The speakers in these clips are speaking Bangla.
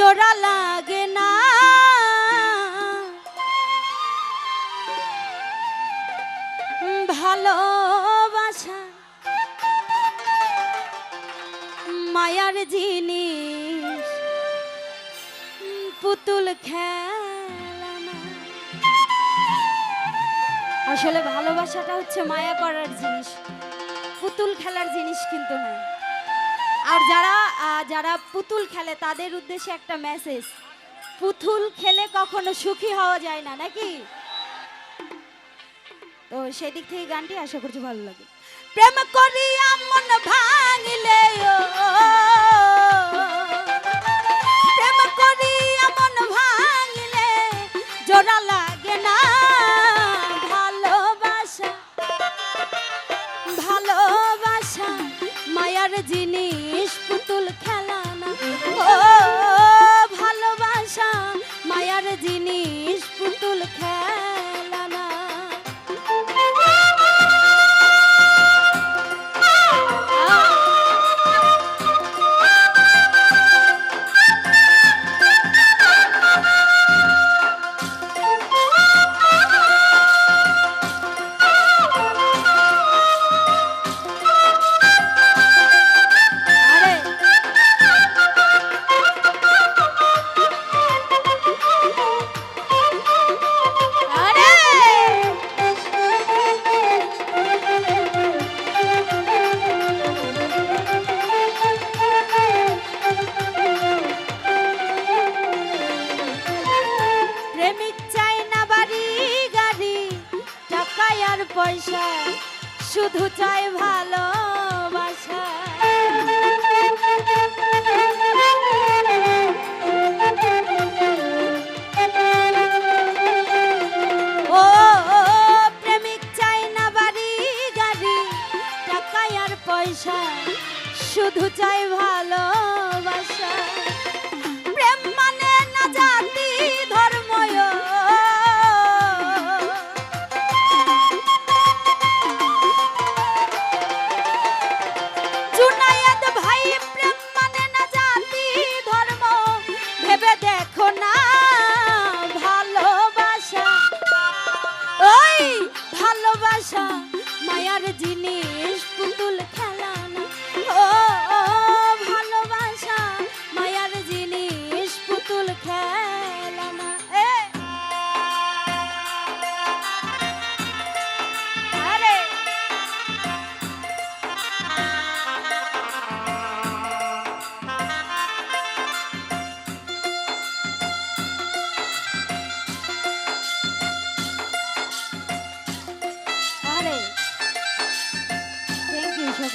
জোড়া লাগে না। ভালোবাসা মায়ার জিনিস, পুতুল খেলা আসলে ভালোবাসাটা হচ্ছে মায়া করার জিনিস, পুতুল খেলার জিনিস কিন্তু না আর যারা যারা পুতুল খেলে, তাদের উদ্দেশ্যে একটা মেসেজ পুতুল খেলে কখনো সুখী হওয়া যায় না, নাকি? তো সেদিক থেকে গানটি আশা করছি ভালো লাগে প্রেম করিয়া মন ভাঙিলে ও। পয়সা শুধু চাই ভালোবাসা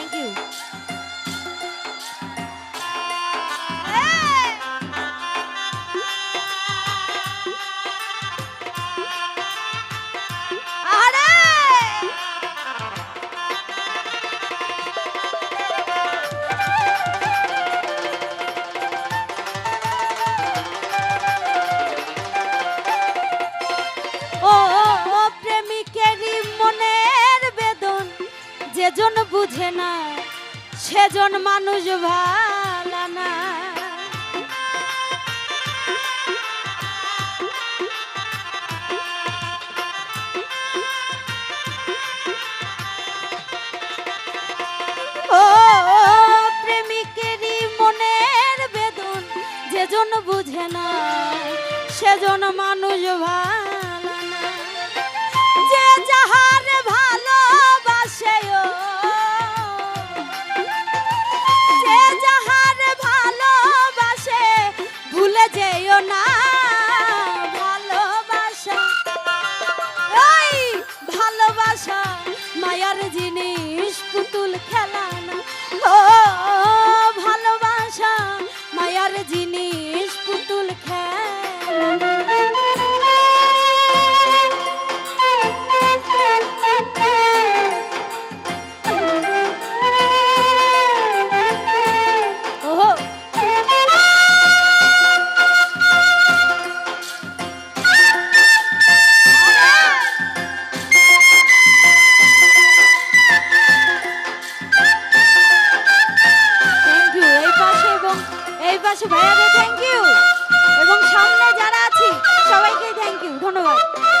you. সেজন মানুষ ভালা না। ও মনের বেদন বুঝে না সেজন মানুষ ভালা না ভালোবাসা। ভালোবাসা মায়ার জিনিস। 了。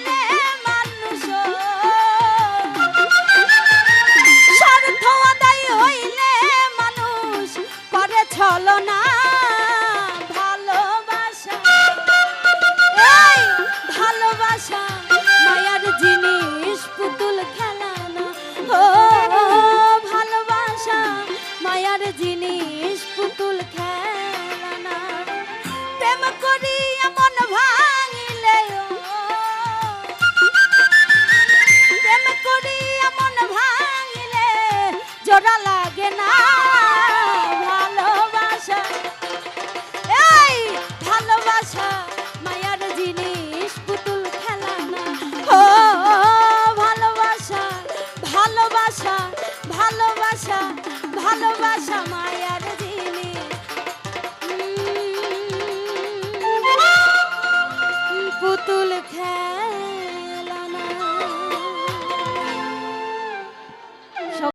জোড়া লাগে না, ভালোবাসা। এই ভালোবাসা, মায়ার জিনিস, পুতুল খেলা না। ও, ভালোবাসা ভালোবাসা ভালোবাসা ভালোবাসা।